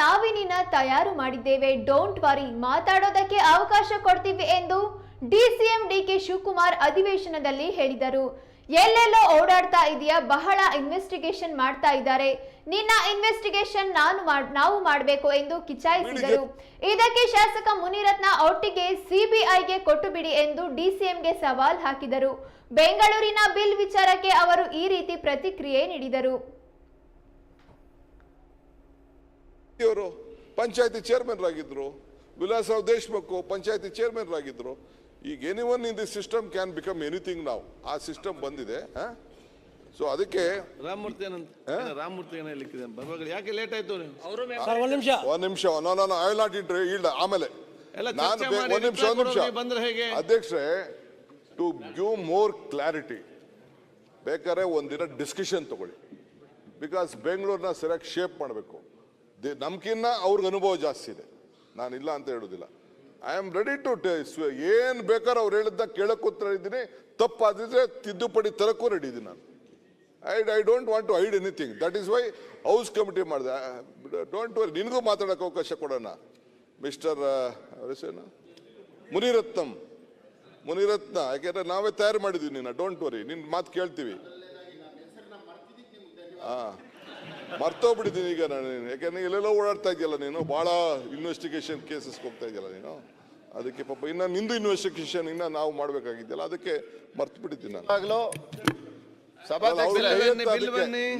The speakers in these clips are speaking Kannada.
ನಾವಿನಿನ ತಯಾರು ಮಾಡಿದ್ದೇವೆ. ಡೋಂಟ್ ವರಿ ಮಾತಾಡೋದಕ್ಕೆ ಅವಕಾಶ ಕೊಡ್ತೀವಿ ಎಂದು ಡಿಸಿಎಂ ಡಿಕೆ ಶಿವಕುಮಾರ್ ಅಧಿವೇಶನದಲ್ಲಿ ಹೇಳಿದರು. ಎಲ್ಲೆಲ್ಲೋ ಓಡಾಡ್ತಾ ಇದೆಯಾ? ಬಹಳ ಇನ್ವೆಸ್ಟಿಗೇಷನ್ ಮಾಡ್ತಾ ಇದ್ದಾರೆ. ನಿನ್ನ ಇನ್ವೆಸ್ಟಿಗೇಷನ್ ನಾನು ನಾವು ಮಾಡಬೇಕು ಎಂದು ಕಿಚಾಯಿಸಿದರು. ಇದಕ್ಕೆ ಶಾಸಕ ಮುನಿರತ್ನ ಒಟ್ಟಿಗೆ ಸಿಬಿಐಗೆ ಕೊಟ್ಟು ಬಿಡಿ ಎಂದು ಡಿಸಿಎಂಗೆ ಸವಾಲ್ ಹಾಕಿದರು. ಬೆಂಗಳೂರಿನ ಬಿಲ್ ವಿಚಾರಕ್ಕೆ ಅವರು ಈ ರೀತಿ ಪ್ರತಿಕ್ರಿಯೆ ನೀಡಿದರು. ಇವರು ಪಂಚಾಯತಿ ಚೇರ್ಮನ್ ಆಗಿದ್ರು ವಿಲಾಸರಾವ್ ದೇಶ್ಮುಖ್ ಪಂಚಾಯತಿ ಚೇರ್ಮನ್ ಆಗಿದ್ರು ಈಗ anyone in this system can become anything ನಾವು ಆ ಸಿಸ್ಟಮ್ ಬಂದಿದೆ ಸೊ ಅದಕ್ಕೆ ರಾಮಮೂರ್ತಿ ಏನಂತ ರಾಮಮೂರ್ತಿ ಏನೋ ಹೇಳಿಕ್ಕಿದೆ ಯಾಕೆ ಲೇಟ್ ಆಯ್ತು ನೀವು? ಸರ್ ಒಂದ್ ನಿಮಿಷ. ಒಂದು ನಿಮಿಷ. ನಾನು ಐ ವಿಲ್ ನಾಟ್ ಇಂಟ್ರೆ ಇಲ್ಲ ಆಮೇಲೆ. ನಾನು ಒಂದ್ ನಿಮಿಷ ಒಂದು ನಿಮಿಷ? ಅಧ್ಯಕ್ಷರೇ ಟು ಗಿವ್ ಮೋರ್ ಕ್ಲಾರಿಟಿ ಬೇಕಾದ್ರೆ ಒಂದಿನ ಡಿಸ್ಕಷನ್ ತಗೊಳ್ಳಿ. ಬಿಕಾಸ್ ಬೆಂಗಳೂರನ್ನ ಸರಿಯಾಗಿ ಶೇಪ್ ಮಾಡಬೇಕು. ನಮ್ಕಿನ್ನ ಅವ್ರಿಗೆ ಅನುಭವ ಜಾಸ್ತಿ ಇದೆ. ನಾನು ಇಲ್ಲ ಅಂತ ಹೇಳೋದಿಲ್ಲ. ಐ ಆಮ್ ರೆಡಿ ಟು ಏನು ಬೇಕಾದ್ರೆ ಅವ್ರು ಹೇಳಿದ್ದ ಕೇಳಕ್ ಉತ್ತರ ಇದ್ದೀನಿ. ತಪ್ಪಾದಿದ್ರೆ ತಿದ್ದುಪಡಿ ತರಕ್ಕೂ ರೆಡಿ ಇದ್ದೀನಿ ನಾನು. I I don't want to hide anything that is why house committee ಮಾಡಿದೆ. ಡೋಂಟ್ ವರಿ ನಿನಗೂ ಮಾತಾಡೋಕೆ ಅವಕಾಶ ಕೊಡೋಣ. ಮಿಸ್ಟರ್ ಅವರೇನು ಮುನಿರತ್ನಂ. ಮುನಿರತ್ನ ಯಾಕೆಂದ್ರೆ ನಾವೇ ತಯಾರು ಮಾಡಿದ್ದೀವಿ ನಿನ್ನ. ಡೋಂಟ್ ವರಿ ನಿನ್ನ ಮಾತು ಕೇಳ್ತೀವಿ. ಹಾ ಮರ್ತೋಗ್ಬಿಟ್ಟಿದ್ದೀನಿ ಈಗ ನಾನು. ಯಾಕೆಂದ್ರೆ ಎಲ್ಲೆಲ್ಲೋ ಓಡಾಡ್ತಾ ಇದೆಯಲ್ಲ ನೀನು? ಭಾಳ ಇನ್ವೆಸ್ಟಿಗೇಷನ್ ಕೇಸಸ್ಗೆ ಹೋಗ್ತಾ ಇದೆಯಲ್ಲ ನೀನು? ಅದಕ್ಕೆ ಪಾಪ ಇನ್ನು ನಿಂದು ಇನ್ವೆಸ್ಟಿಗೇಷನ್ ಇನ್ನು ನಾವು ಮಾಡಬೇಕಾಗಿದ್ದಲ್ಲ ಅದಕ್ಕೆ ಮರ್ತು ಬಿಟ್ಟಿದ್ದೀನಿ ನಾನು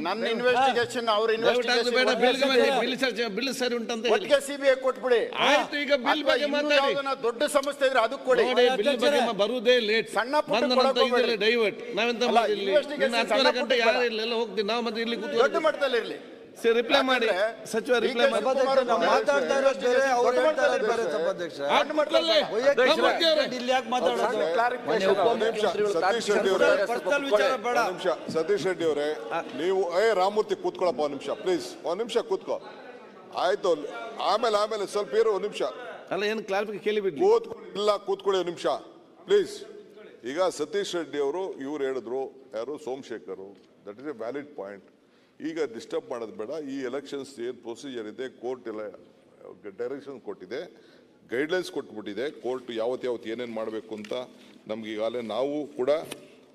ನನ್ನ ಇನ್ವೆಸ್ಟಿಗೇಷನ್ ಅವ್ರ ದಯವಿಟ್ಟು ಬೇಡ ಬಿಲ್ ಇನ್ವೆಸ್ಟಿಗೇಷನ್ ಬಿಲ್ ಸರಿ ಉಂಟಂತ ಹೇಳಿ. ಒಟ್ಟಿಗೆ ಸಿಬಿಐ ಕೊಟ್ಬಿಡಿ. ಆಯ್ತು, ಈಗ ಬಿಲ್ ಬಗ್ಗೆ ಮಾತಾಡಿ. ದೊಡ್ಡ ಸಮಸ್ಯೆ ಇದ್ರೆ ಅದಕ್ಕೆ ಕೊಡಿ. ಬಿಲ್ ಬಗ್ಗೆ ಬರುವುದೇ ಲೇಟ್ ಸಣ್ಣ ಪುಟ್ಟ ಡೈವರ್ಟ್ ನಾವೆಂತ ಅಲ್ಲ, ಮಾಡಿ ಇಲ್ಲಿ investigation ಇನ್ನು ಸಣ್ಣ ಹತ್ತುವರೆ ಗಂಟೆ ಯಾರು ಇಲ್ಲ ಎಲ್ಲ ಹೋಗ್ತೀವಿ ನಾವು ಮತ್ತೆ ಇಲ್ಲಿ ದೊಡ್ಡ ಮಟ್ಟದಲ್ಲಿ ಇರಲಿ ಸರಿ ರಿಪ್ಲೈ ಮಾಡಿ. ಸಚಿವ ರಿಪ್ಲೈ ಮಾಡಿ. ಮಾತಾಡ್ತಾ ಇರೋದು ಬೇರೆ ಅವ್ರು ದೊಡ್ಡ ಹೇಳ್ತಾ ಇರೋದು ಬೇರೆ ಸಭಾಧ್ಯಕ್ಷ ರಾಮಮೂರ್ತಿ ಅವರೇ. ಇಲ್ಲಿ ಯಾಕೆ ಮಾತಾಡೋದು? ಒಂದ್ ನಿಮಿಷ ಸತೀಶ್ ರೆಡ್ಡಿ ಅವರೇ. ಪರ್ಸನಲ್ ವಿಚಾರ ಬೇಡ. ನಿಮಿಷ ಸತೀಶ್ ರೆಡ್ಡಿ ಅವರೇ. ನೀವು ಏ ರಾಮೂರ್ತಿ ಕೂತ್ಕೊಳ್ಳಪ್ಪ ಒಂದ್ ನಿಮಿಷ ಪ್ಲೀಸ್ ಒಂದ್ ನಿಮಿಷ ಕೂತ್ಕೋ. ಆಯ್ತು ಆಮೇಲೆ ಆಮೇಲೆ ಸ್ವಲ್ಪ ಇರು ಒಂದ್ ನಿಮಿಷ. ಅಲ್ಲ ಏನು ಕ್ಲಾರಿಫಿಕೇಶನ್ ಕೇಳಿಬಿಟ್ಟು ಕೂತ್ಕೊಳ್ಳಿ ಇಲ್ಲ ಕೂತ್ಕೊಳ್ಳಿ ಒಂದ್ ನಿಮಿಷ. ಪ್ಲೀಸ್ ಈಗ ಸತೀಶ್ ರೆಡ್ಡಿ ಅವರು ಇವ್ರು ಹೇಳಿದ್ರು ಯಾರು Somashekar. That is a valid point ಈಗ ಡಿಸ್ಟರ್ಬ್ ಮಾಡೋದು ಬೇಡ. ಈ ಎಲೆಕ್ಷನ್ಸ್ ಏನು ಪ್ರೊಸೀಜರ್ ಇದೆ ಕೋರ್ಟ್ ಎಲ್ಲ ಡೈರೆಕ್ಷನ್ ಕೊಟ್ಟಿದೆ. ಗೈಡ್ಲೈನ್ಸ್ ಕೊಟ್ಬಿಟ್ಟಿದೆ. ಕೋರ್ಟ್ ಯಾವತ್ತು ಯಾವತ್ತು ಏನೇನು ಮಾಡಬೇಕು ಅಂತ ನಮ್ಗೆ ಈಗಾಗಲೇ ನಾವು ಕೂಡ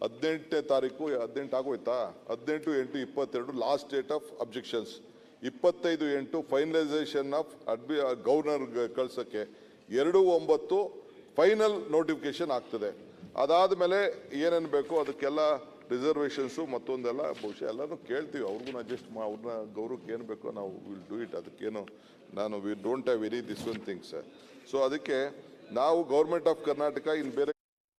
ಹದಿನೆಂಟನೇ ತಾರೀಕು, ಹದಿನೆಂಟು ಆಗೋಯ್ತಾ? ಹದಿನೆಂಟು ಎಂಟು ಇಪ್ಪತ್ತೆರಡು ಲಾಸ್ಟ್ ಡೇಟ್ ಆಫ್ ಅಬ್ಜೆಕ್ಷನ್ಸ್ ಇಪ್ಪತ್ತೈದು ಎಂಟು ಫೈನಲೈಸೇಷನ್ ಆಫ್ ಅಡ್ಮಿ ಗವರ್ನರ್ ಕಳ್ಸೋಕ್ಕೆ. ಎರಡು ಒಂಬತ್ತು ಫೈನಲ್ ನೋಟಿಫಿಕೇಶನ್ ಆಗ್ತದೆ. ಅದಾದ ಮೇಲೆ ಏನೇನು ಬೇಕು ಅದಕ್ಕೆಲ್ಲ ರಿಸರ್ವೇಷನ್ಸು ಮತ್ತೊಂದೆಲ್ಲ ಬಹುಶಃ ಎಲ್ಲನೂ ಕೇಳ್ತೀವಿ. ಅವ್ರಿಗೂ ಅಡ್ಜಸ್ಟ್ ಮಾ ಅವ್ರನ್ನ ಗೌರವಕ್ಕೆ ಏನು ಬೇಕೋ ನಾವು ವಿಲ್ ಡೂ ಇಟ್ ಅದಕ್ಕೇನು ನಾನು we don't have very this one things so ಅದಕ್ಕೆ ನಾವು ಗೌರ್ಮೆಂಟ್ ಆಫ್ ಕರ್ನಾಟಕ ಇನ್ನು ಬೇರೆ